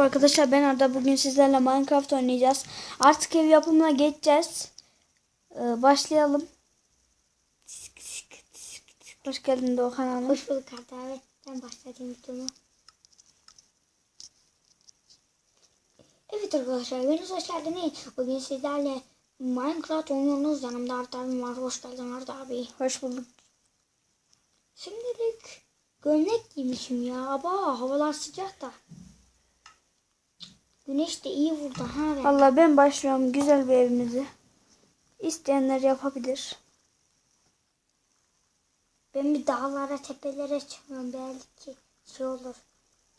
Merhaba arkadaşlar ben Arda. Bugün sizlerle Minecraft oynayacağız. Artık ev yapımına geçeceğiz. Ee, başlayalım. Hoş geldin Doğukan Hanım. Hoş bulduk Arda abi. Ben başlatayım videomu. Evet arkadaşlar, hepiniz hoş geldiniz. Bugün sizlerle Minecraft oynuyoruz. Yanımda Arda abim var. Hoş geldin Arda abi. Hoş bulduk. Şimdilik gömlek giymişim ya. Aba havalar sıcak da. Güneş de iyi vurdu ha. Ben. Valla ben başlıyorum güzel bir evimizi. İsteyenler yapabilir. Ben bir dağlara tepelere çıkıyorum. Belki şey olur.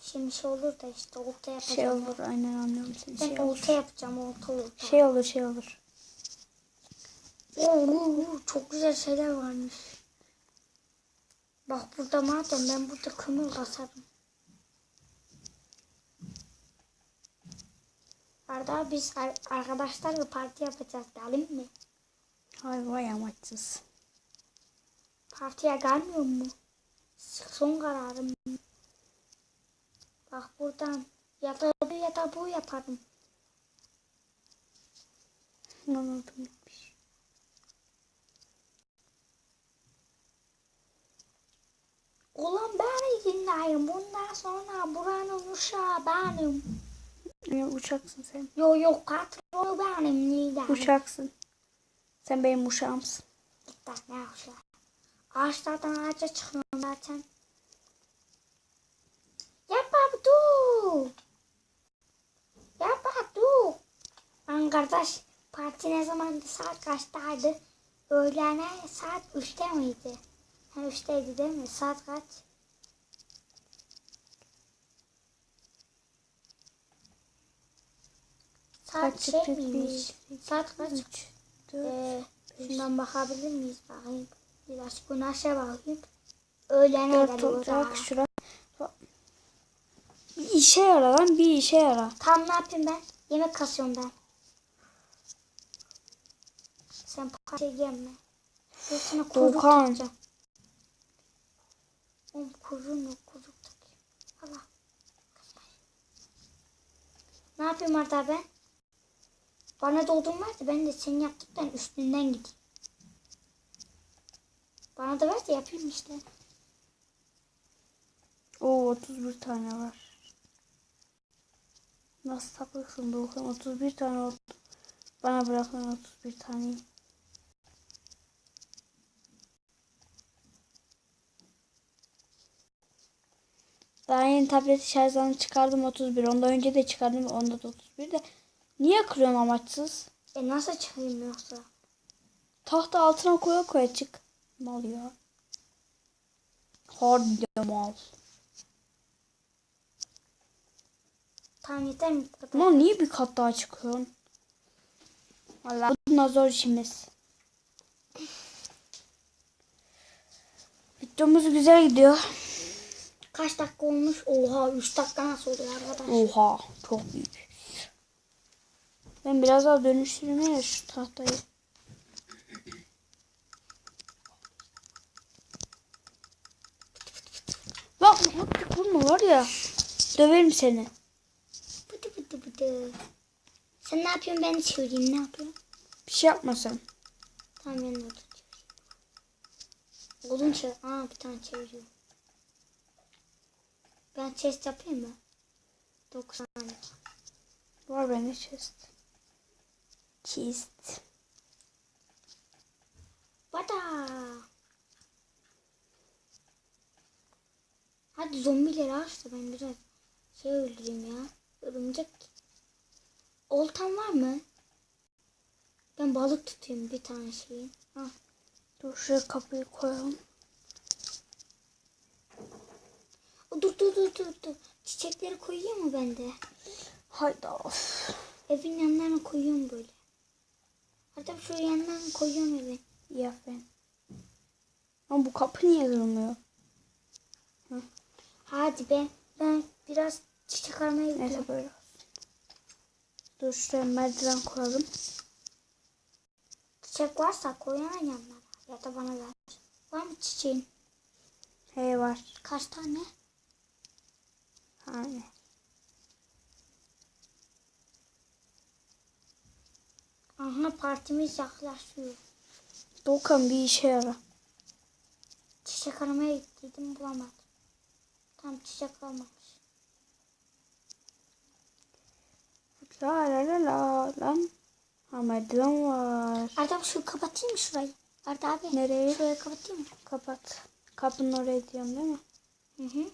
Şimdi şey olur da işte olta yapacağım. Şey olur aynen anlıyorum seni. Ben Şey olur. olta yapacağım olta olta. Şey olur şey olur. Oo, çok güzel şeyler varmış. Bak burada madem ben burada kömür basarım. Arda biz ar- arkadaşlarla parti yapacağız. Gelin mi? Hay vay amaçsız. Partiye gelmiyor mu? Son kararım. Bak buradan ya da bu ya da bu yaparım. Anladım gitmiş. Ulan beni dinleyin. Bundan sonra buranın uşağı benim. Ya, uçaksın sen. Yok yok katrolu benim liderim. Uçaksın. Sen benim uşağımsın. Gitler ne uşağı. Ağaçlardan ağaca çıkıyorum zaten. Yapma dur. Yapma dur. Lan kardeş parti ne zamandı saat kaçtaydı? Öğlene saat 3'te miydi? Ha 3'teydi değil mi? Saat kaç? Saat Kaç şey miymiş? Saat kaç? 3, 4, Ee, şundan bakabilir miyiz bakayım? Biraz güneşe bakayım. Öğlene 4 geliyor olacak. Şura. Bir işe yara lan bir işe yara. Tam ne yapayım ben? Yemek kasıyorum ben. Sen parça yeme. Üstüne kuyruk Volkan. takacağım. Oğlum kuyruğum yok kuyruk takayım. Allah. Ne yapayım Arda ben? Bana odun ver de ben de senin yaptıktan üstünden gideyim. Bana da ver de yapayım işte. Oo 31 tane var. Nasıl sapıksın Doğukan 31 tane oldu. Bana bırakın 31 taneyi. Daha yeni tableti şarjdan çıkardım 31. Ondan önce de çıkardım. Onda da 31 de. Niye kırıyorum amaçsız? E nasıl çıkayım yoksa? Tahta altına koya koya çık. Mal ya. Harbiden mal. Tamam yeter mi? Mal niye bir kat daha çıkıyorsun? Valla bundan zor işimiz. Videomuz güzel gidiyor. Kaç dakika olmuş? Oha 3 dakika nasıl oluyor arkadaş? Oha çok büyük. Ben biraz daha dönüştüreyim ya şu tahtayı. Lan bak vurma var ya. Döverim seni. Bıdı bıdı bıdı. Sen ne yapıyorsun ben çevireyim ne yapıyorsun? Bir şey yapma sen. Tamam ben de çevireyim. Odun çevir. Aa bir tane çeviriyorum. Ben chest yapayım mı? 9 tane. Var bende chest. Chest. Bada. Hadi zombileri aç da ben biraz şey öldüreyim ya. Örümcek. Oltan var mı? Ben balık tutayım bir tane şeyin. Ha. Dur şuraya kapıyı koyalım. O, Dur dur dur dur dur. Çiçekleri koyayım mı ben de? Hayda of. Evin yanlarına koyuyorum böyle. Hatta şu yanlarına koyuyorum evin. İyi aferin. Ama bu kapı niye kırılmıyor? Hadi ben ben biraz çiçek aramaya gidiyorum. Neyse böyle. Dur şuraya merdiven koyalım. Çiçek varsa koyana yanlara. Ya da bana ver. Var mı çiçeğin? Hey var. Kaç tane? Hani. Aha partimiz yaklaşıyor. Doğukan bir işe yara. Çiçek aramaya gittiydim bulamadım. Tam çiçek almamış. La la la la lan. Ha merdiven var. Arda abi şu kapatayım mı şurayı? Arda abi. Nereye? Şurayı kapatayım mı? Kapat. Kapının oraya diyorum değil mi? Hı hı.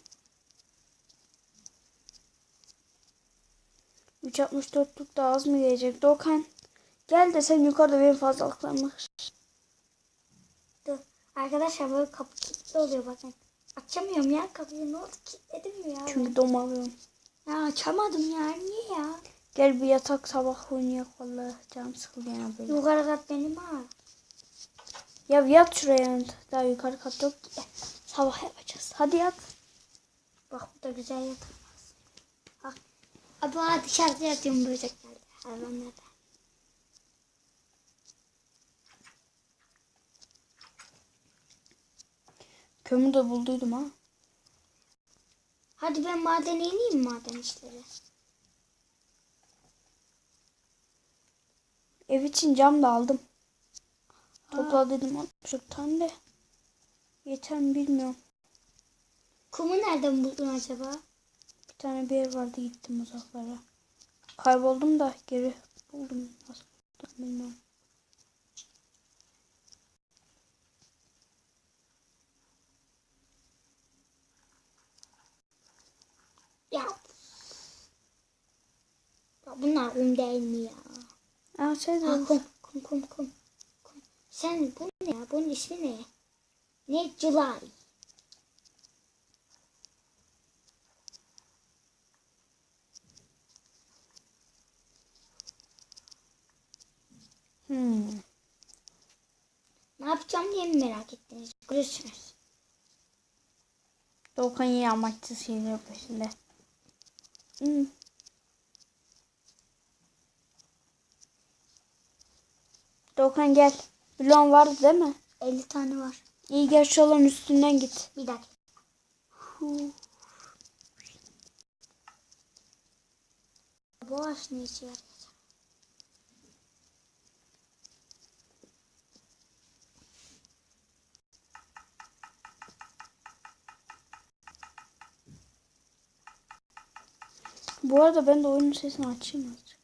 3.64'lük da az mı gelecek? Doğukan gel de sen yukarıda benim fazlalıklarımı. Dur. Arkadaşlar böyle kapı kilitli oluyor bakın. Açamıyorum ya kapıyı. Ne oldu? Kilitledim mi ya? Çünkü domalıyorum. Ya açamadım ya. Niye ya? Gel bir yatak sabah oynayak vallahi canım sıkıldı ya böyle. Yukarı kat benim ha. Ya yat şuraya daha yukarı kat yok ki. Sabah yapacağız. Hadi yat. Bak burada güzel yatak. Bak. Abi ha dışarıda yatıyorum böceklerde. Hayvanlarda. Kömür de bulduydum ha. Hadi ben madene ineyim maden işleri? Ev için cam da aldım. Topla dedim 64 tane de. Yeter mi bilmiyorum. Kumu nereden buldun acaba? Bir tane bir yer vardı gittim uzaklara. Kayboldum da geri buldum. Nasıl buldum bilmiyorum. Ya. ya bunlar kum değil mi ya? Aa şey Ha, kum, kum, kum, kum, kum. Sen bu ne ya? Bunun ismi ne? Ne? July. Hmm. Ne yapacağım diye mi merak ettiniz? Görüşürüz. Doğukan yine amaçsız şeyler peşinde. Hmm. Doğukan gel. Blon vardı değil mi? 50 tane var. İyi gel şu üstünden git. Bir dakika. Hu. Bu ağaç ne yarayacak? Bu arada ben de oyunun sesini açayım azıcık.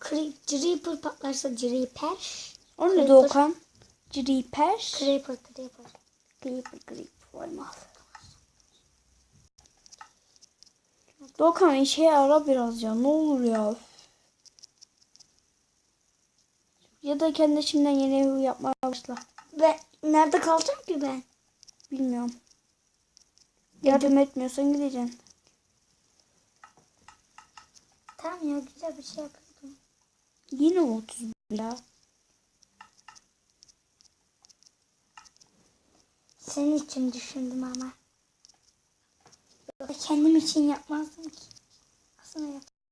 Cre- Creeper patlarsa Creeper. O ne. Doğukan? Creeper. Creeper, Creeper. Creeper, Creeper. Vay. Doğukan işe ara biraz ya. Ne olur ya. Ya da kendi şimdiden yeni ev yapmaya başla. Ben nerede kalacağım ki ben? Bilmiyorum. Yardım etmiyorsan gideceksin. Tamam ya güzel bir şey yapıyordum. Yine 30 ya. Senin için düşündüm ama. Kendim için yapmazdım ki. Aslında yap.